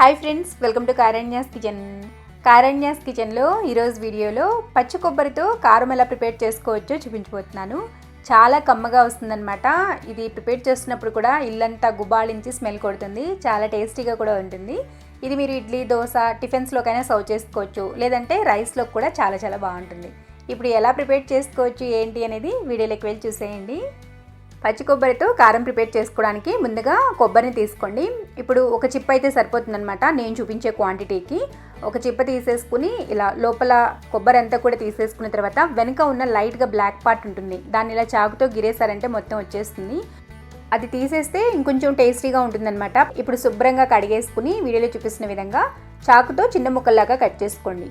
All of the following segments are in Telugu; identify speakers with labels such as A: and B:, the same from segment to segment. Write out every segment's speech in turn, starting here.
A: Hi friends welcome to Karanya's kitchen Karanya's కిచెన్లో ఈరోజు వీడియోలో పచ్చి కొబ్బరితో కారం ఎలా ప్రిపేర్ చేసుకోవచ్చో చూపించబోతున్నాను. చాలా కమ్మగా వస్తుందన్నమాట. ఇది ప్రిపేర్ చేస్తున్నప్పుడు కూడా ఇల్లంతా గుబాళించి స్మెల్ కొడుతుంది. చాలా టేస్టీగా కూడా ఉంటుంది. ఇది మీరు ఇడ్లీ దోశ టిఫిన్స్లోకైనా సర్వ్ చేసుకోవచ్చు. లేదంటే రైస్లో కూడా చాలా చాలా బాగుంటుంది. ఇప్పుడు ఎలా ప్రిపేర్ చేసుకోవచ్చు ఏంటి అనేది వీడియోలోకి వెళ్ళి చూసేయండి. పచ్చి కొబ్బరితో కారం ప్రిపేర్ చేసుకోవడానికి ముందుగా కొబ్బరిని తీసుకోండి. ఇప్పుడు ఒక చిప్ప అయితే సరిపోతుందనమాట నేను చూపించే క్వాంటిటీకి ఒక చిప్ప తీసేసుకుని ఇలా లోపల కొబ్బరి అంతా కూడా తీసేసుకున్న తర్వాత వెనుక ఉన్న లైట్గా బ్లాక్ పార్ట్ ఉంటుంది. దాన్ని ఇలా చాకుతో గిరేసారంటే మొత్తం వచ్చేస్తుంది. అది తీసేస్తే ఇంకొంచెం టేస్టీగా ఉంటుందన్నమాట. ఇప్పుడు శుభ్రంగా కడిగేసుకుని వీడియోలో చూపిస్తున్న విధంగా చాకుతో చిన్న ముక్కల్లాగా కట్ చేసుకోండి.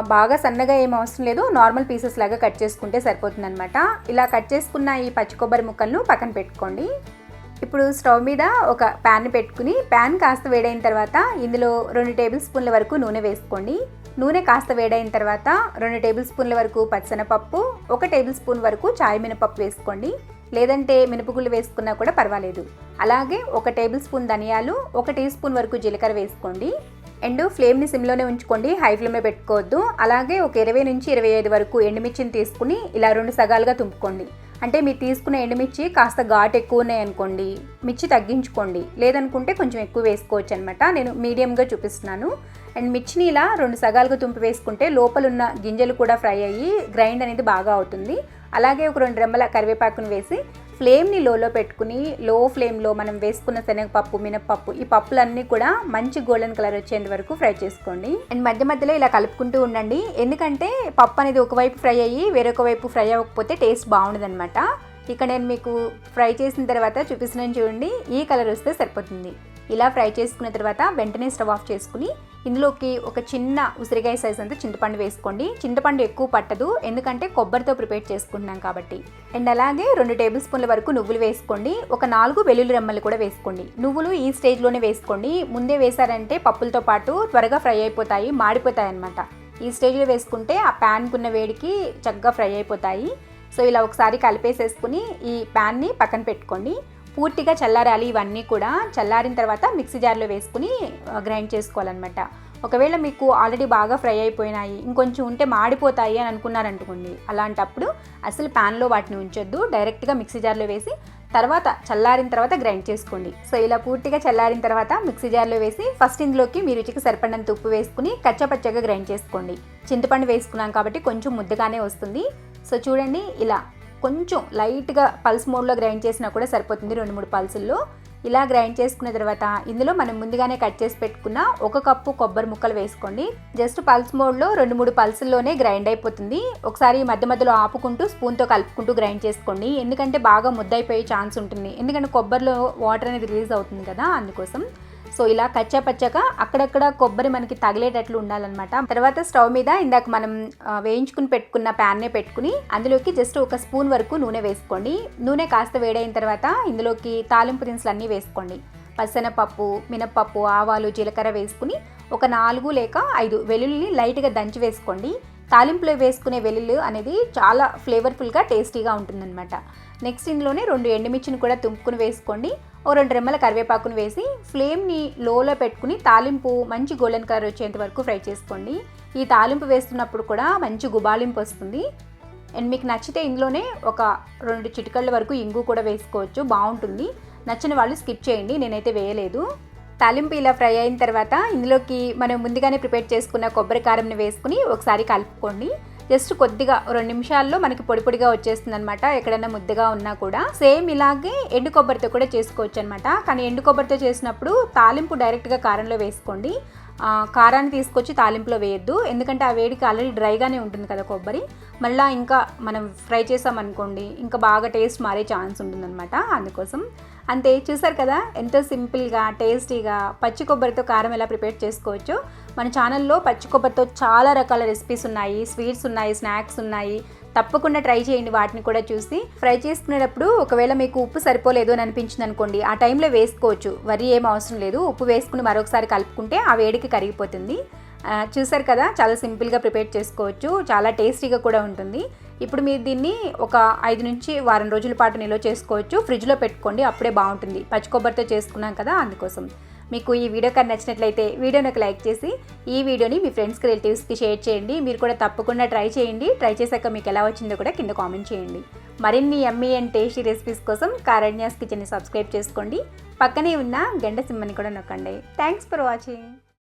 A: బాగా సన్నగా ఏం అవసరం లేదు. నార్మల్ పీసెస్ లాగా కట్ చేసుకుంటే సరిపోతుందన్నమాట. ఇలా కట్ చేసుకున్న ఈ పచ్చి కొబ్బరి ముక్కలను పక్కన పెట్టుకోండి. ఇప్పుడు స్టవ్ మీద ఒక ప్యాన్ పెట్టుకుని ప్యాన్ కాస్త వేడైన తర్వాత ఇందులో రెండు టేబుల్ స్పూన్ల వరకు నూనె వేసుకోండి. నూనె కాస్త వేడైన తర్వాత రెండు టేబుల్ స్పూన్ల వరకు పచ్చనపప్పు ఒక టేబుల్ స్పూన్ వరకు చాయ్ మినపప్పు వేసుకోండి. లేదంటే మినపగుళ్ళు వేసుకున్నా కూడా పర్వాలేదు. అలాగే ఒక టేబుల్ స్పూన్ ధనియాలు ఒక టీ స్పూన్ వరకు జీలకర్ర వేసుకోండి. అండ్ ఫ్లేమ్ని సిమ్లోనే ఉంచుకోండి హై ఫ్లేమే పెట్టుకోవద్దు. అలాగే ఒక ఇరవై నుంచి ఇరవై ఐదు వరకు ఎండుమిర్చిని తీసుకుని ఇలా రెండు సగాలుగా తుంపుకోండి. అంటే మీరు తీసుకున్న ఎండుమిర్చి కాస్త ఘాటు ఎక్కువ ఉన్నాయనుకోండి మిర్చి తగ్గించుకోండి. లేదనుకుంటే కొంచెం ఎక్కువ వేసుకోవచ్చు అనమాట నేను మీడియంగా చూపిస్తున్నాను. అండ్ మిర్చిని ఇలా రెండు సగాలుగా తుంపి వేసుకుంటే లోపల ఉన్న గింజలు కూడా ఫ్రై అయ్యి గ్రైండ్ అనేది బాగా అవుతుంది. అలాగే ఒక రెండు రెమ్మల కరివేపాకును వేసి ఫ్లేమ్ని లోలో పెట్టుకుని లో ఫ్లేమ్లో మనం వేసుకున్న శనగపప్పు మినపప్పు ఈ పప్పులన్నీ కూడా మంచి గోల్డెన్ కలర్ వచ్చేంత వరకు ఫ్రై చేసుకోండి. అండ్ మధ్య మధ్యలో ఇలా కలుపుకుంటూ ఉండండి. ఎందుకంటే పప్పు అనేది ఒకవైపు ఫ్రై అయ్యి వేరొక వైపు ఫ్రై అవ్వకపోతే టేస్ట్ బాగుండదన్నమాట. ఇక్కడ నేను మీకు ఫ్రై చేసిన తర్వాత చూపిస్తున్నాను చూడండి. ఈ కలర్ వస్తే సరిపోతుంది. ఇలా ఫ్రై చేసుకున్న తర్వాత వెంటనే స్టవ్ ఆఫ్ చేసుకుని ఇందులోకి ఒక చిన్న ఉసిరికాయ సైజ్ అంతా చింతపండు వేసుకోండి. చింతపండు ఎక్కువ పట్టదు ఎందుకంటే కొబ్బరితో ప్రిపేర్ చేసుకుంటున్నాం కాబట్టి. అండ్ అలాగే రెండు టేబుల్ స్పూన్ల వరకు నువ్వులు వేసుకోండి. ఒక నాలుగు వెల్లుల్లి రెమ్మలు కూడా వేసుకోండి. నువ్వులు ఈ స్టేజ్లోనే వేసుకోండి. ముందే వేసారంటే పప్పులతో పాటు త్వరగా ఫ్రై అయిపోతాయి మాడిపోతాయి అన్నమాట. ఈ స్టేజ్లో వేసుకుంటే ఆ ప్యాన్కున్న వేడికి చక్కగా ఫ్రై అయిపోతాయి. సో ఇలా ఒకసారి కలిపేసేసుకుని ఈ ప్యాన్ని పక్కన పెట్టుకోండి. పూర్తిగా చల్లారాలి ఇవన్నీ కూడా చల్లారిన తర్వాత మిక్సీ జార్లో వేసుకుని గ్రైండ్ చేసుకోవాలన్నమాట. ఒకవేళ మీకు ఆల్రెడీ బాగా ఫ్రై అయిపోయినాయి ఇంకొంచెం ఉంటే మాడిపోతాయి అని అనుకున్నారనుకోండి అలాంటప్పుడు అసలు ప్యాన్లో వాటిని ఉంచొద్దు డైరెక్ట్గా మిక్సీ జార్లో వేసి తర్వాత చల్లారిన తర్వాత గ్రైండ్ చేసుకోండి. సో ఇలా పూర్తిగా చల్లారిన తర్వాత మిక్సీ జార్లో వేసి ఫస్ట్ ఇందులోకి మీ రుచికి సరిపడినంత ఉప్పు వేసుకుని కచ్చపచ్చగా గ్రైండ్ చేసుకోండి. చింతపండు వేసుకున్నాం కాబట్టి కొంచెం ముద్దగానే వస్తుంది. సో చూడండి ఇలా కొంచెం లైట్గా పల్స్ మోడ్లో గ్రైండ్ చేసినా కూడా సరిపోతుంది రెండు మూడు పల్సుల్లో. ఇలా గ్రైండ్ చేసుకున్న తర్వాత ఇందులో మనం ముందుగానే కట్ చేసి పెట్టుకున్న ఒక కప్పు కొబ్బరి ముక్కలు వేసుకోండి. జస్ట్ పల్స్ మోడ్లో రెండు మూడు పల్సుల్లోనే గ్రైండ్ అయిపోతుంది. ఒకసారి మధ్య మధ్యలో ఆపుకుంటూ స్పూన్తో కలుపుకుంటూ గ్రైండ్ చేసుకోండి. ఎందుకంటే బాగా ముద్దయిపోయే ఛాన్స్ ఉంటుంది. ఎందుకంటే కొబ్బరిలో వాటర్ అనేది రిలీజ్ అవుతుంది కదా అందుకోసం. సో ఇలా కచ్చా పచ్చగా అక్కడక్కడ కొబ్బరి మనకి తగిలేటట్లు ఉండాలన్నమాట. తర్వాత స్టవ్ మీద ఇందాక మనం వేయించుకుని పెట్టుకున్న ప్యాన్నే పెట్టుకుని అందులోకి జస్ట్ ఒక స్పూన్ వరకు నూనె వేసుకోండి. నూనె కాస్త వేడైన తర్వాత ఇందులోకి తాలింపు దినుసులు అన్నీ వేసుకోండి. పసనపప్పు మినప్పప్పు ఆవాలు జీలకర్ర వేసుకుని ఒక నాలుగు లేక ఐదు వెల్లుల్లిని లైట్గా దంచి వేసుకోండి. తాలింపులో వేసుకునే వెల్లుల్లి అనేది చాలా ఫ్లేవర్ఫుల్గా టేస్టీగా ఉంటుందన్నమాట. నెక్స్ట్ ఇందులోనే రెండు ఎండుమిర్చిని కూడా తుంపుకుని వేసుకోండి. ఓ రెండు రెమ్మల కరివేపాకును వేసి ఫ్లేమ్ని లోలో పెట్టుకుని తాలింపు మంచి గోల్డెన్ కలర్ వచ్చేంత వరకు ఫ్రై చేసుకోండి. ఈ తాలింపు వేస్తున్నప్పుడు కూడా మంచి గుబాలింపు వస్తుంది. అండ్ మీకు నచ్చితే ఇందులోనే ఒక రెండు చిటికళ్ళ వరకు ఇంగు కూడా వేసుకోవచ్చు. బాగుంటుంది. నచ్చిన వాళ్ళు స్కిప్ చేయండి. నేనైతే వేయలేదు. తాలింపు ఇలా ఫ్రై అయిన తర్వాత ఇందులోకి మనం ముందుగానే ప్రిపేర్ చేసుకున్న కొబ్బరి కారంని వేసుకుని ఒకసారి కలుపుకోండి. జస్ట్ కొద్దిగా రెండు నిమిషాల్లో మనకి పొడి పొడిగా వచ్చేస్తుంది అనమాట ఎక్కడైనా ముద్దగా ఉన్నా కూడా. సేమ్ ఇలాగే ఎండు కొబ్బరితో కూడా చేసుకోవచ్చు అనమాట కానీ ఎండు కొబ్బరితో చేసినప్పుడు తాలింపు డైరెక్ట్గా కారంలో వేసుకోండి. కారాన్ని తీసుకొచ్చి తాలింపులో వేయద్దు. ఎందుకంటే ఆ వేడికి ఆల్రెడీ డ్రైగానే ఉంటుంది కదా కొబ్బరి. మళ్ళీ ఇంకా మనం ఫ్రై చేసామనుకోండి ఇంకా బాగా టేస్ట్ మారే ఛాన్స్ ఉంటుందన్నమాట. అందుకోసం అంతే చూసారు కదా ఎంతో సింపుల్గా టేస్టీగా పచ్చి కొబ్బరితో కారం ఎలా ప్రిపేర్ చేసుకోవచ్చు. మన ఛానల్లో పచ్చి కొబ్బరితో చాలా రకాల రెసిపీస్ ఉన్నాయి స్వీట్స్ ఉన్నాయి స్నాక్స్ ఉన్నాయి. తప్పకుండా ట్రై చేయండి వాటిని కూడా చూసి. ఫ్రై చేసుకునేటప్పుడు ఒకవేళ మీకు ఉప్పు సరిపోలేదు అని అనిపించింది అనుకోండి ఆ టైంలో వేసుకోవచ్చు. వరి ఏం అవసరం లేదు ఉప్పు వేసుకుని మరొకసారి కలుపుకుంటే ఆ వేడికి కరిగిపోతుంది. చూసారు కదా చాలా సింపుల్గా ప్రిపేర్ చేసుకోవచ్చు చాలా టేస్టీగా కూడా ఉంటుంది. ఇప్పుడు మీరు దీన్ని ఒక ఐదు నుంచి వారం రోజుల పాటు నిల్వ చేసుకోవచ్చు. ఫ్రిడ్జ్లో పెట్టుకోండి అప్పుడే బాగుంటుంది. పచ్చి కొబ్బరితో చేసుకున్నాం కదా అందుకోసం. మీకు ఈ వీడియో కానీ నచ్చినట్లయితే వీడియోని ఒక లైక్ చేసి ఈ వీడియోని మీ ఫ్రెండ్స్కి రిలేటివ్స్కి షేర్ చేయండి. మీరు కూడా తప్పకుండా ట్రై చేయండి. ట్రై చేశాక మీకు ఎలా వచ్చిందో కూడా కింద కామెంట్ చేయండి. మరిన్ని ఎమ్మీ అండ్ టేస్టీ రెసిపీస్ కోసం కారణ్యాస్ కిచెన్ని సబ్స్క్రైబ్ చేసుకోండి. పక్కనే ఉన్న గంట సింహని కూడా నొక్కండి. Thanks for watching.